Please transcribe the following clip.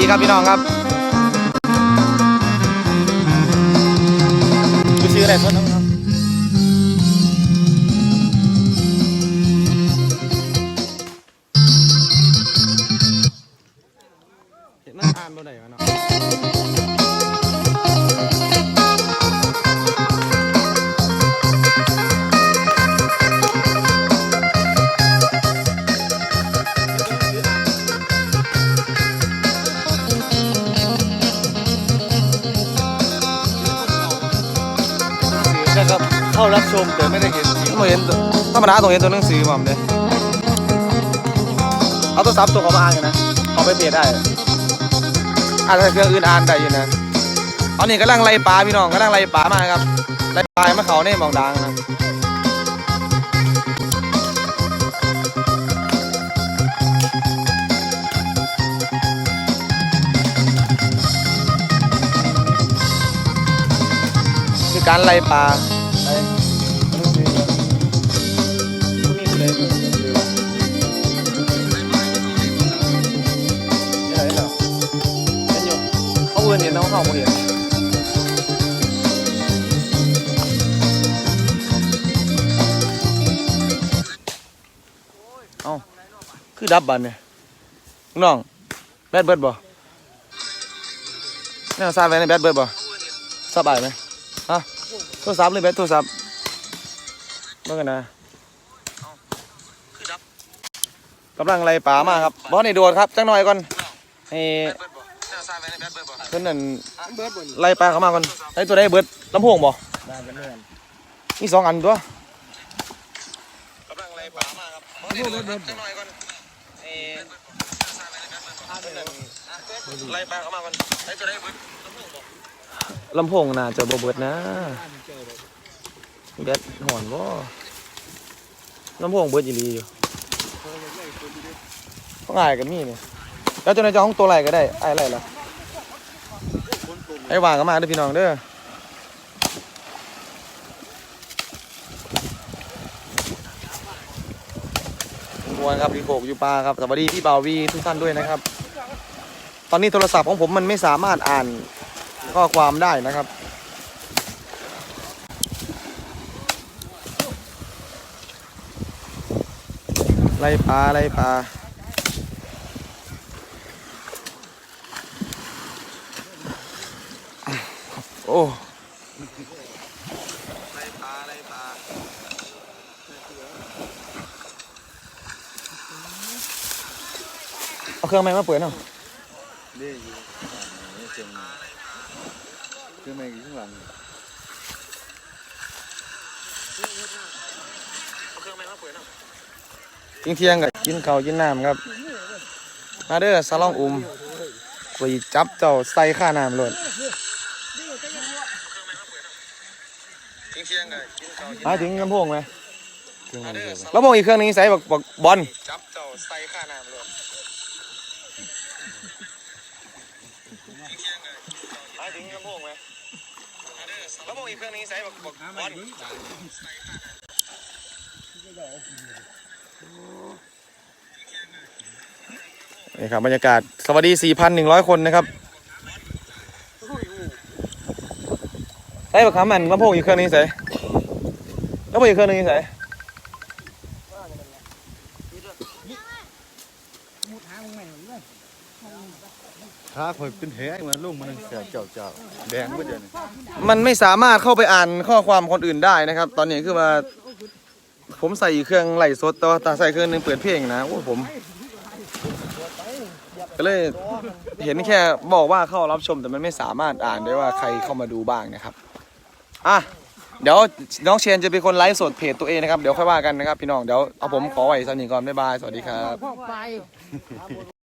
ดีครับพี่น้องครับดูชื่ออะไรเพิ่นครับเห็นมันอ่านบ่ได้วะเนาะ เข้ารับชมแต่ไม่ได้เห็นไม่เห็นตัวธรรมดาต้องเห็นตัวหนังสือผมเลยเอาตัวซับตัวเขามาอ่านกันนะเอาไปเปลี่ยนได้อาจจะเครื่องอื่นอ่านได้อยู่นะตอนนี้กำลังไล่ปลาพี่น้องกำลังไล่ปลามาครับไล่ปลามาเขาในหมองดังนะคือการไล่ปลาาบ่เห็นเอ้าคือดับบันเนี่ยน้องแบดเบิร์ดบ่นี่ซาไว้ในแบดเบิร์ดบ่สบายไหมฮะโทรศัพท์หรือแบตโทรศัพท์เมื่อกันนะกำลังไล่ป่ามาครับบอสนี่โดดครับจังหน่อยก่อนให้ เพิ่นนั่นไล่ปลาเข้ามาก่อนไอ้ตัวได้เบิดลำโพงบ่มีสองอันตัวกำลังไล่ปลามาครับไล่ปลาเข้ามาก่อนไอ้ตัวได้เบิดลำโพงน่าจะบ่เบิดนะแบตหอนบ่ลำโพงเบิดอีหลีอยู่ต้องอายกันมีนี่แล้วเจ้านายจะห้องตัวไหนก็ได้ไอ้ไรล่ะ ไอ้วางก็มาด้อพี่น้องเด้อมวนครับรีโขกอยู่ปลาครับสวัสดีพี่บ่าววีทุกท่านด้วยนะครับ ตอนนี้โทรศัพท์ของผมมันไม่สามารถอ่านข้อความได้นะครับ ไล่ปลาไล่ปลา โอ้ไล่ปลาไล่ปลาเอาเครื่องไม้มาเปิดเนาะเด้อยู่นี่เจ๋งคือไม่ข้างหลังกินเที่ยงกับกินข้าวกินน้ำครับมาเด้อสลองอุ้มไปจับเจ้าใส่ข้าน้ำเลย หมายถึงลำโพงไหมเครื่องมันเดียวลำโพงอีกเครื่องหนึงใส่บักบักบอลจับเจ้าใส่ข้าน้ำเลยหมายถึงลำโพงไหมลำโพงอีกเครื่องหนึงใส่บักบักบอลนี่ครับบรรยากาศสวัสดี 4,100 คนนะครับ ใส่บักคำมันลำโพงอีกเครื่องหนึงใส่ลำโพงอีกเครื่องหนึงใส่ขาคอยเป็นแหงมันลุ่มมันแสบเจ้าเจ้าแดงก็เดี๋ยวนี้มันไม่สามารถเข้าไปอ่านข้อความคนอื่นได้นะครับ ตอนนี้คือว่า ผมใส่อีกเครื่องไล่สดแต่ว่าตาใส่เครื่องหนึงเปิดเพลงนะโอ้ผม ก็เลยเห็นแค่บอกว่าเข้ารับชมแต่มันไม่สามารถอ่านได้ว่าใครเข้ามาดูบ้างนะครับ อะเดี๋ยวน้องเชนจะเป็นคนไลฟ์สดเพจตัวเองนะครับเดี๋ยวค่อยว่ากันนะครับพี่น้องเดี๋ยวเอาผมขอไหว้สักนิดก่อนบ๊ายบายสวัสดีครับไป